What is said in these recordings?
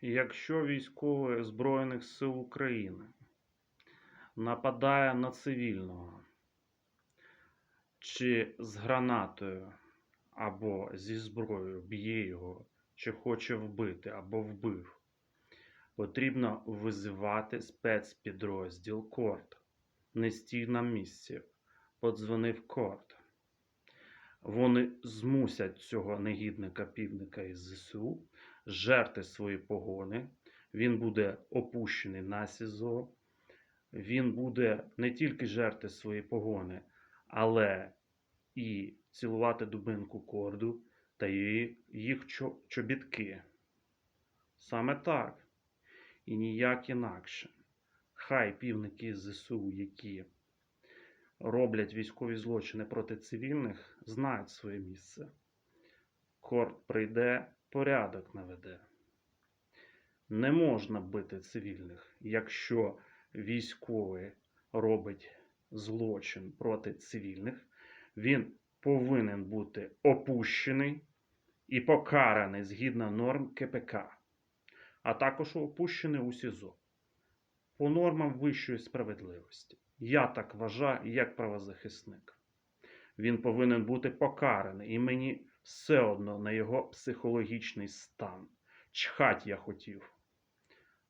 Якщо військовий Збройних сил України нападає на цивільного чи з гранатою або зі зброєю б'є його, чи хоче вбити або вбив, потрібно визивати спецпідрозділ КОРД. Не стій на місці, подзвонив КОРД. Вони змусять цього негідника півника із ЗСУ жерти свої погони. Він буде опущений на СІЗО. Він буде не тільки жерти свої погони, але і цілувати дубинку корду та їх чобітки. Саме так. І ніяк інакше. Хай півники ЗСУ, які роблять військові злочини проти цивільних, знають своє місце. Корт прийде, порядок наведе. Не можна бити цивільних, якщо військовий робить злочин проти цивільних, він повинен бути опущений і покараний згідно норм КПК, а також опущений у СІЗО по нормам вищої справедливості. Я так вважаю як правозахисник. Він повинен бути покараний, і мені все одно на його психологічний стан. Чхать я хотів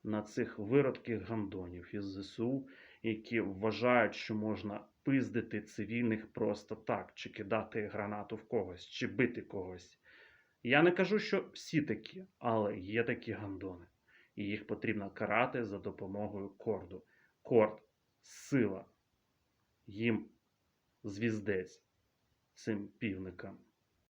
на цих виродких гандонів із ЗСУ, які вважають, що можна пиздити цивільних просто так, чи кидати гранату в когось, чи бити когось. Я не кажу, що всі такі, але є такі гандони, і їх потрібно карати за допомогою корду. Корд сила. Їм звіздець цим півникам.